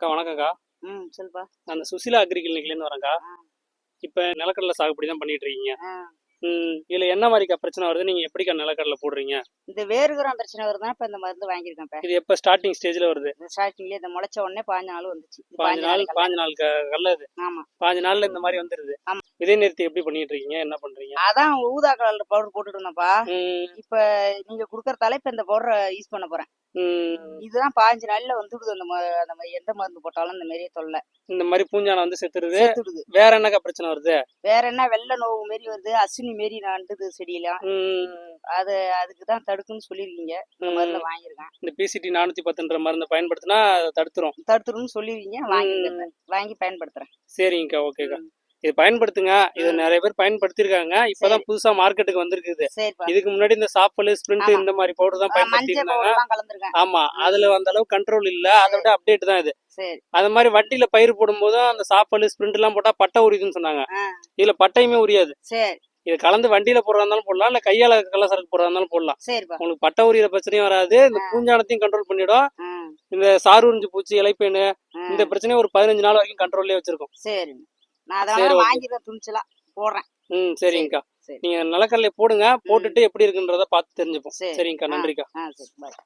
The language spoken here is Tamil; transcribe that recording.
அக்கா வணக்கம்க்கா. ம் சொல்லுப்பா. நான் அந்த சுசிலா அக்ரி கிளினிக்லேருந்து வரேன்க்கா. ஆ. இப்போ நிலக்கடலை சாகுபடி தான் பண்ணிட்டு இருக்கீங்க. ம் இதில் என்ன மாதிரிக்கா பிரச்சனை வருது? நீங்கள் எப்படிக்கா நிலக்கடலை போடுறீங்க? இந்த வேறுகுறம் பிரச்சனை வருதுன்னா இப்ப இந்த மருந்து வாங்கியிருக்கேன் இப்ப இது எப்போ ஸ்டார்டிங் ஸ்டேஜில் வருது? இந்த ஸ்டார்டிங்லயே இந்த முளைச்ச உடனே பாஞ்சு நாள் வந்துச்சு. பாஞ்சு நாள் கல்ல. பாஞ்சு நாள் க- கடலை இது ஆமா. பாஞ்சு நாள்ல இந்த மாதிரி வந்துருது. ஆமா. இதே நேரத்தை எப்படி பண்ணிட்டு இருக்கீங்க என்ன பண்றீங்க? அதான் ஊதா கலர் பவுடர் போட்டுட்டு இருந்தேன்ப்பா. இப்ப நீங்க குடுக்கறதால இப்ப இந்த பவுடரை யூஸ் பண்ண போறேன். இதுதான் பாஞ்சு நாள்ல வந்துடுது அந்த ம- அந்த மாதிரி எந்த மருந்து போட்டாலும் இந்த மாதிரியே தொல்லை. இந்த மாதிரி பூஞ்சானம் வந்து செத்துருது. வேற என்னக்கா பிரச்சனை வருது? வேற என்ன வெள்ளை நோவு மாரி வருது அஸ்வினி மாரி நண்டுது செடியெல்லாம். அது அதுக்கு தான் தடுக்குன்னு சொல்லியிருக்கீங்க இந்த. மருந்தை வாங்கியிருக்கேன். இந்த பிசிடி நானூத்தி பத்துன்ற மருந்தை பயன்படுத்தினா தடுத்துரும். தடுத்துருன்னு சொல்லியிருக்கீங்க வாங்கிக்கிறேன் வாங்கி பயன்படுத்துறேன். சரிங்கக்கா ஓகேக்கா. இது பயன்படுத்துங்க. இது நிறைய பேர் பயன்படுத்திருக்காங்க இப்பதான் புதுசா மார்க்கெட்டுக்கு வந்திருக்குது. இதுக்கு முன்னாடி இந்த சாப்பல் ஸ்பிரிண்ட். இந்த மாதிரி பவுடர் தான் கலந்துருக்கேன் ஆமா. அதுல அந்த அளவுக்கு கண்ட்ரோல் இல்ல. அதை விட அப்டேட் தான் இது. அது மாதிரி வட்டியில பயிர் போடும்போது அந்த சாப்பல் ஸ்பிரிண்ட் எல்லாம் போட்டா பட்டை உரியுதுன்னு சொன்னாங்க. இதுல பட்டையுமே உரியாது. இது கலந்து வண்டியில போடுறதா இருந்தாலும் போடலாம். இல்ல கையால கள்ளசரக்கு போடுறதா இருந்தாலும் போடலாம். உங்களுக்கு பட்டை உரியிற பிரச்சனையும் வராது. இந்த பூஞ்சானத்தையும் கண்ட்ரோல் பண்ணிடும். இந்த சாரூரிஞ்சு பூச்சி இலைப்பேனு. இந்த பிரச்சனையை ஒரு பதினஞ்சு நாள் வரைக்கும் கண்ட்ரோல்லே வச்சிருக்கோம். சரி நான் அதெல்லாம். வாங்கிடுறேன் துணிச்சலா போடுறேன் ம் சரிங்கக்கா சரி. நீங்க நிலக்கடலை போடுங்க போட்டுட்டு எப்படி இருக்குன்றத பார்த்து தெரிஞ்சுப்போம் சரி. சரிங்கக்கா. நன்றிக்கா ஆ சரி பாய்